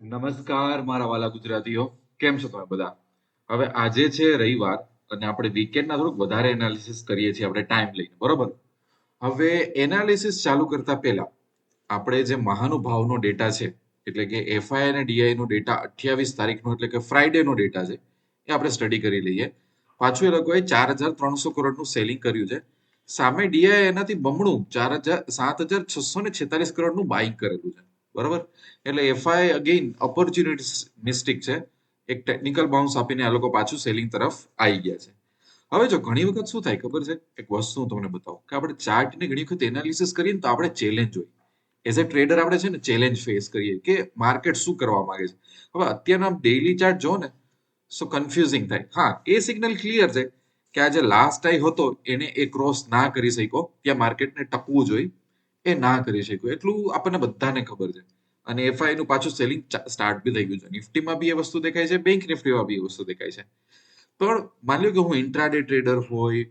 નમસ્કાર, મારા વાલા ગુજરાતીઓ. કેમ છો તમે બધા? હવે આજે છે રવિવાર અને આપણે વીકેન્ડના થોડુંક વધારે એનાલિસિસ કરીએ છીએ આપણે ટાઈમ લઈને, બરોબર? હવે એનાલિસિસ ચાલુ કરતા પહેલા આપણે જે મહાનુભાવનો ડેટા છે, એટલે કે એફઆઈ અને ડીઆઈ નો ડેટા અઠ્યાવીસ તારીખનો એટલે કે ફ્રાઈડે નો ડેટા છે, એ આપણે સ્ટડી કરી લઈએ. પાછું એ લોકોએ ચાર હજાર ત્રણસો કરોડનું સેલિંગ કર્યું છે. સામે ડીઆઈ એનાથી બમણું ચાર હજાર સાત હજાર છસો ને છેતાલીસ કરોડનું બાઇંગ કરેલું છે. બરાબર? એટલે એફઆઈ અગેઇન ઓપોર્ચ્યુનિટિસ્ટિક છે. એક ટેકનિકલ બાઉન્સ આપીને આ લોકો પાછું સેલિંગ તરફ આવી ગયા છે. હવે જો ઘણી વખત શું થાય ખબર છે? એક વસ્તુ હું તમને બતાવું. કે આપણે ચાર્ટને ઘણી વખત એનાલિસિસ કરીએ તો આપણે ચેલેન્જ હોય. એઝ અ ટ્રેડર આપણે છે ને ચેલેન્જ ફેસ કરીએ કે માર્કેટ શું કરવા માંગે છે. હવે અત્યારના ડેઇલી ચાર્ટ જો ને સો કન્ફ્યુઝિંગ થાય. હા, એ સિગ્નલ ક્લિયર છે કે આ જે લાસ્ટ ટાઈમ હતો, એને એ ક્રોસ ના કરી શક્યો. ત્યાં માર્કેટને ટકવું જોઈએ. એ ના કરી શક્યું. એટલું આપણને બધાને ખબર છે. અને એફઆઈ નું પાછું સેલિંગ સ્ટાર્ટ બી થઈ ગયું છે. નિફ્ટીમાં બી એ વસ્તુ દેખાય છે બેંક નિફ્ટીમાં બી એ વસ્તુ દેખાય છે. પણ માની લો કે હું ઇન્ટ્રાડે ટ્રેડર હોય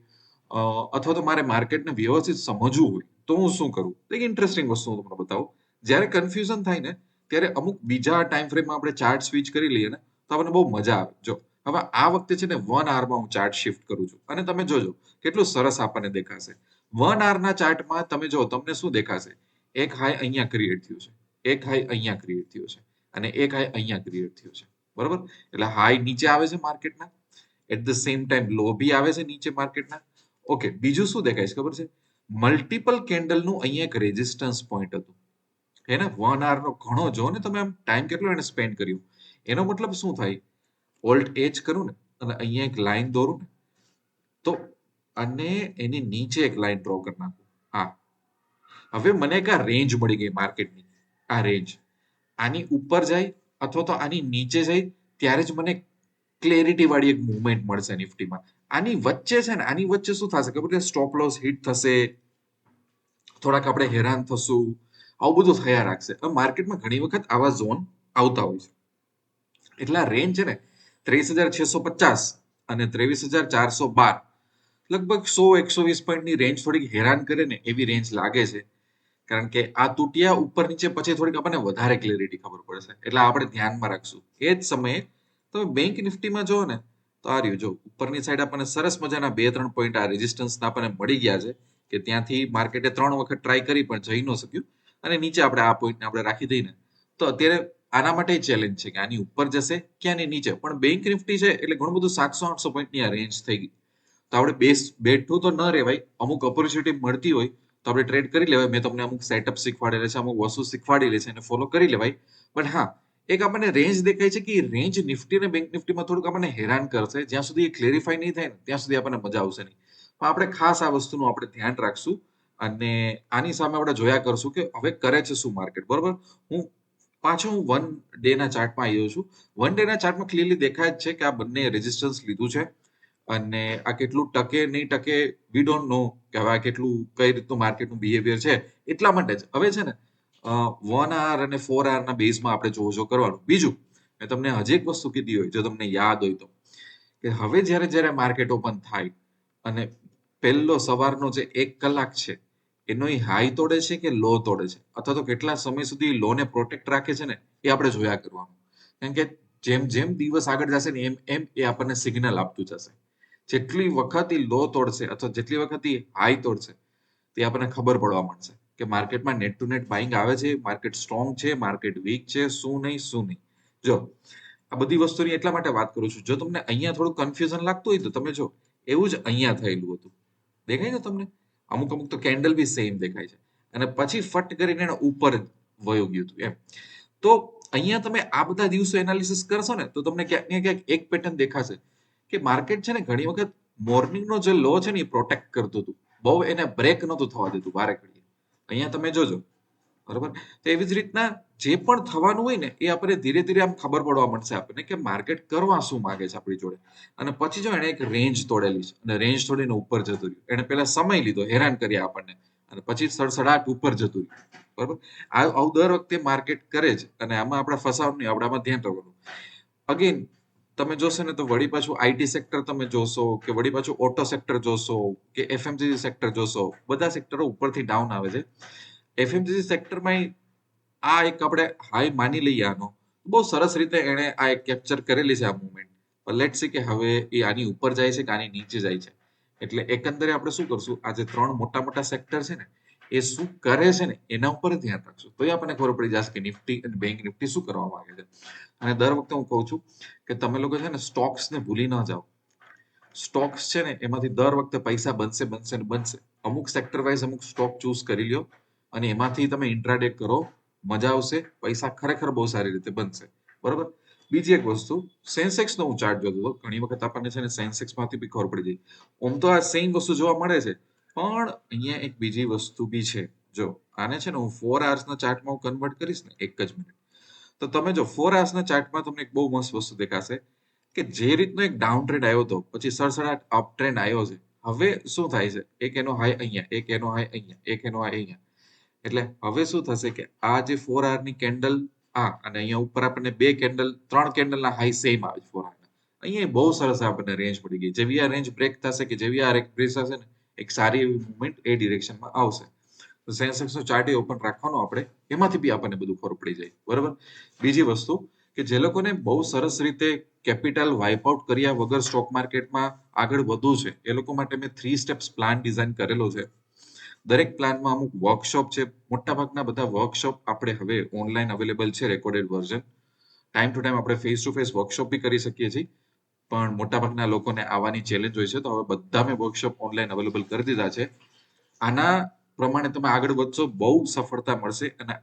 અથવા તો મારે માર્કેટને વ્યવસ્થિત સમજવું હોય, તો હું શું કરું? એક ઇન્ટરેસ્ટિંગ વસ્તુ હું તમને બતાવું. જ્યારે કન્ફ્યુઝન થાય ને, ત્યારે અમુક બીજા ટાઈમ ફ્રેમમાં આપણે ચાર્ટ સ્વિચ કરી લઈએ ને, તો આપણને બહુ મજા આવે. જો, હવે આ વખતે છે ને વન આવરમાં હું ચાર્ટ શિફ્ટ કરું છું. અને તમે જોજો, કેટલું સરસ આપણને દેખાશે. વન આરના ચાર્ટમાં તમે જો, તમને શું દેખાશે? એક હાઈ અહીંયા ક્રિએટ થયું છે. એક હાઈ અહીંયા ક્રિએટ થયો છે. અને એક હાઈ અહીંયા ક્રિએટ થયો છે. બરોબર? એટલે હાઈ નીચે આવે છે માર્કેટના. At the same time low બી આવે છે નીચે માર્કેટના. ઓકે બીજું શું દેખાય છે ખબર છે? મલ્ટિપલ કેન્ડલનું અહીંયા એક રેઝિસ્ટન્સ પોઈન્ટ હતું. એને વન આર નો ઘણો જો ને તમે આમ ટાઈમ કેટલો એને સ્પેન્ડ કર્યું? એનો મતલબ શું થાય? ઓલ્ટ એજ કરું ને, અને અહીંયા એક લાઈન દોરું ને, તો અને એની નીચે એક લાઈન ડ્રો કરી નાખું. હા. હવે મને એક આ રેન્જ મળી ગઈ માર્કેટની આ રેન્જ આની ઉપર જાય અથવા તો આની નીચે જાય ત્યારે જ મને ક્લેરિટી વાળી એક મુવમેન્ટ મળશે નિફ્ટીમાં આની વચ્ચે છે ને, આની વચ્ચે શું થશે ખબર કે સ્ટોપ લોસ હિટ થશે. થોડાક આપણે હેરાન થશું. આવું બધું થયા રાખશે. હવે માર્કેટમાં ઘણી વખત આવા ઝોન આવતા હોય છે. એટલે આ રેન્જ છે ને, ત્રેવીસ હજાર છસો પચાસ અને ત્રેવીસ હજાર ચારસો બાર. લગભગ સો, એકસો વીસ પોઈન્ટની રેન્જ થોડીક હેરાન કરે ને એવી રેન્જ લાગે છે. કારણ કે આ તૂટ્યા ઉપર નીચે પછી થોડીક આપણને વધારે ક્લેરિટી ખબર પડશે એટલે આપણે ધ્યાનમાં રાખશું. એ જ સમયે તમે બેંક નિફ્ટીમાં જુઓ ને, તો આ રહ્યું, જો ઉપરની સાઈડ આપણને સરસ મજાના બે, ત્રણ પોઈન્ટ આ રેઝિસ્ટન્સના આપણને મળી ગયા છે કે ત્યાંથી માર્કેટે ત્રણ વખત ટ્રાય કરી પણ જઈ ન શક્યું. અને નીચે આપણે આ પોઈન્ટને આપણે રાખી દઈને. તો અત્યારે આના માટે ચેલેન્જ છે કે આની ઉપર જશે કે આની નીચે. પણ બેંક નિફ્ટી છે એટલે ઘણું બધું સાતસો, આઠસો પોઈન્ટની આ રેન્જ થઈ ગઈ. તો આપણે બેસ, બેઠું તો ન રહેવાય. અમુક ઓપોર્ચ્યુનિટી મળતી હોય તો આપણે ટ્રેડ કરી લેવાય. મેં તમને અમુક સેટઅપ શીખવાડેલા છે, અમુક વસ્તુ શીખવાડેલી છે એને ફોલો કરી લેવાય. બટ હા, એક આપણને રેન્જ દેખાય છે કે રેન્જ નિફ્ટી અને બેંક નિફ્ટીમાં થોડુંક આપણને હેરાન કરશે. જ્યાં સુધી એ ક્લેરિફાય નહીં થાય ને, ત્યાં સુધી આપણને મજા આવશે નહીં. પણ આપણે ખાસ આ વસ્તુનું આપણે ધ્યાન રાખશું અને આની સામે આપણે જોયા કરશું કે હવે કરે છે શું માર્કેટ બરોબર? હું પાછો હું વન ડે ના ચાર્ટમાં આવ્યો છું. વન ડે ના ચાર્ટમાં ક્લિયરલી દેખાય છે કે આ બંને રેઝિસ્ટન્સ લીધું છે. અને આ કેટલું ટકે નહીં ટકે વી ડોન્ટ નો કે હવે આ કેટલું, કઈ રીતનું માર્કેટનું બિહેવિયર છે, એટલા માટે જ. હવે છે ને વન આર અને ફોર આરના બેઝમાં આપણે જોવો જો કરવાનું. બીજું, મેં તમને હજી એક વસ્તુ કીધી હોય, જો તમને યાદ હોય તો, કે હવે જ્યારે જ્યારે માર્કેટ ઓપન થાય, અને પહેલો સવારનો જે એક કલાક છે, એનો હાઈ તોડે છે કે લો તોડે છે? અથવા તો કેટલા સમય સુધી લોને પ્રોટેક્ટ રાખે છે ને, એ આપણે જોયા કરવાનું. કારણ કે જેમ જેમ દિવસ આગળ જશે ને, એમ એમ એ આપણને સિગ્નલ આપતું જશે. જેટલી વખત એ લો તોડશે અથવા જેટલી વખત એ હાઈ તોડશે, તે આપણને ખબર પડવા મળશે કે માર્કેટમાં નેટ ટુ નેટ બાઇંગ આવે છે માર્કેટ સ્ટ્રોંગ છે માર્કેટ વીક છે, શું નહીં શું નહીં. જો, આ બધી વસ્તુની એટલા માટે વાત કરું છું, જો તમને અહીંયા થોડું કન્ફ્યુઝન લાગતું હોય તો તમે જો, એવું જ અહીંયા થયેલું હતું. દેખાય છે તમને? અમુક અમુક તો કેન્ડલ બી સેમ દેખાય છે. અને પછી ફટ કરીને એને ઉપર વયો ગયું હતું, એમ. તો અહીંયા તમે આ બધા દિવસો એનાલિસિસ કરશો ને, તો તમને ક્યાંક ને ક્યાંક એક પેટર્ન દેખાશે. કે માર્કેટ છે ને ઘણી વખત મોર્નિંગનો જે લો છે ને એ પ્રોટેક્ટ કરતું હતું. બહુ એને બ્રેક નહોતું થવા દેતું બારે ઘડીએ. અહીંયા તમે જોજો. બરોબર? તો એવી જ રીતના જે પણ થવાનું હોય ને એ આપણે ધીરે ધીરે આમ ખબર પડવા મળશે આપણને કે માર્કેટ કરવા શું માંગે છે આપણી જોડે. અને પછી જો એને એક રેન્જ તોડેલી છે. અને રેન્જ તોડીને ઉપર જતું રહ્યું. એને પહેલા સમય લીધો, હેરાન કર્યા આપણને. અને પછી સડસડાટ ઉપર જતું રહ્યું. બરોબર? આવું દર વખતે માર્કેટ કરે છે. અને આમાં આપણે ફસાવાનું નહીં આપણે ધ્યાન રાખવાનું. અગેન તમે જોશો ને તો વળી પાછું આઈટી સેક્ટર તમે જોશો કે વળી પાછું ઓટો સેક્ટર જોશો કે એફએમસીજી સેક્ટર જોશો, બધા સેક્ટરો ઉપરથી ડાઉન આવે છે. એફએમસીજી સેક્ટરમાં આ એક આપણે હાઈ માની લઈએ આનો. બહુ સરસ રીતે એણે આ એક કેપ્ચર કરેલી છે આ મુવમેન્ટ લેટ સી કે હવે એ આની ઉપર જાય છે કે આની નીચે જાય છે. એટલે એકંદરે આપણે શું કરશું? આ જે ત્રણ મોટા મોટા સેક્ટર છે ને એ શું કરે છે ને, એના ઉપર ધ્યાન રાખશું. તો આપણને ખબર પડી જશે કે નિફ્ટી બેંક નિફ્ટી શું કરવા માંગે છે. અને દર વખતે હું કહું છું કે તમે લોકો છે ને સ્ટોક્સ ને ભૂલી ન જાઓ. સ્ટોક્સ છે ને, એમાંથી દર વખતે પૈસા બનશે બનશે ને બનશે. અમુક સેક્ટર વાઇઝ અમુક સ્ટોક ચૂઝ કરી લ્યો અને એમાંથી તમે ઇન્ટ્રાડે કરો, મજા આવશે, પૈસા ખરેખર બહુ સારી રીતે બનશે. બરોબર? બીજી એક વસ્તુ સેન્સેક્સ નો હું ચાર્ટ જોતો ઘણી વખત આપણને છે ને સેન્સેક્સમાંથી બી ખબર પડી જાય. આમ તો આ સેમ વસ્તુ જોવા મળે છે. પણ અહીંયા એક બીજી વસ્તુ બી છે. જો, આને છે ને હું ફોર આવર્સના ચાર્ટમાં હું કન્વર્ટ કરીશ ને એક જ મિનિટ તો તમે જો ફોર આવર્સના ચાર્ટમાં તમને એક બહુ મસ્ત વસ્તુ દેખાશે કે જે રીતનો એક ડાઉન ટ્રેન્ડ આવ્યો હતો પછી સડસડાટ અપ ટ્રેન્ડ આવ્યો છે. હવે શું થાય છે? એક એનો હાઈ અહીંયા, એક એનો હાઈ અહીંયા, એક એનો હાઈ અહીંયા. એટલે હવે શું થશે કે આ જે ફોર આવરની કેન્ડલ આ, અને અહીંયા ઉપર આપણને બે કેન્ડલ ત્રણ કેન્ડલના હાઈ સેમ આવે ફોર આવરના અહીંયા બહુ સરસ આપણને રેન્જ પડી ગઈ. જેવી આ રેન્જ બ્રેક થશે કે જેવી આ બ્રેક થશે ને એક સારી એવી મુવમેન્ટ એ ડિરેક્શનમાં આવશે. તો સેન્સેક્સ નો ચાર્ટ ઓપન રાખવાનો આપણે. એમાંથી બી આપણને બધું ખબર પડી જાય. બરાબર? બીજી વસ્તુ કે જે લોકોને બહુ સરસ રીતે કેપિટલ વાઇપ આઉટ કર્યા વગર સ્ટોક માર્કેટમાં આગળ વધવું છે, એ લોકો માટે મેં થ્રી સ્ટેપ્સ પ્લાન ડિઝાઇન કરેલો છે. દરેક પ્લાનમાં અમુક વર્કશોપ છે. મોટાભાગના બધા વર્કશોપ આપણે હવે ઓનલાઈન અવેલેબલ છે recorded version time to time આપણે ફેસ ટુ ફેસ વર્કશોપ બી કરી શકીએ છીએ. પણ મોટાભાગના લોકોને આવવાની ચેલેન્જ હોય છે. તો હવે બધા મેં વર્કશોપ ઓનલાઈન અવેલેબલ કરી દીધા છે. આના પ્રમાણે તમે આગળ વધશો, બહુ સફળતા મળશે અને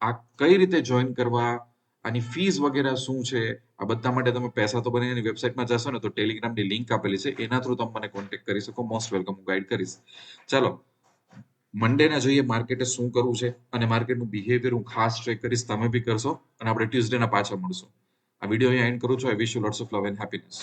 આ કઈ રીતે જોઈન કરવા, આની ફીસ વગેરે શું છે, આ બધા માટે તમે પૈસા તો બની વેબસાઇટમાં જશો ને તો ટેલિગ્રામની લિંક આપેલી છે. એના થ્રુ તમે મને કોન્ટેક્ટ કરી શકો. મોસ્ટ વેલકમ હું ગાઈડ કરીશ. ચાલો મંડેના જોઈએ માર્કેટે શું કરવું છે અને માર્કેટનું બિહેવિયર હું ખાસ ટ્રેક કરીશ. તમે બી કરશો અને આપણે ટ્યુઝડેના પાછા મળશું. આ વીડિયો અહીંયા એન્ડ કરું છું. I wish you lots of love and happiness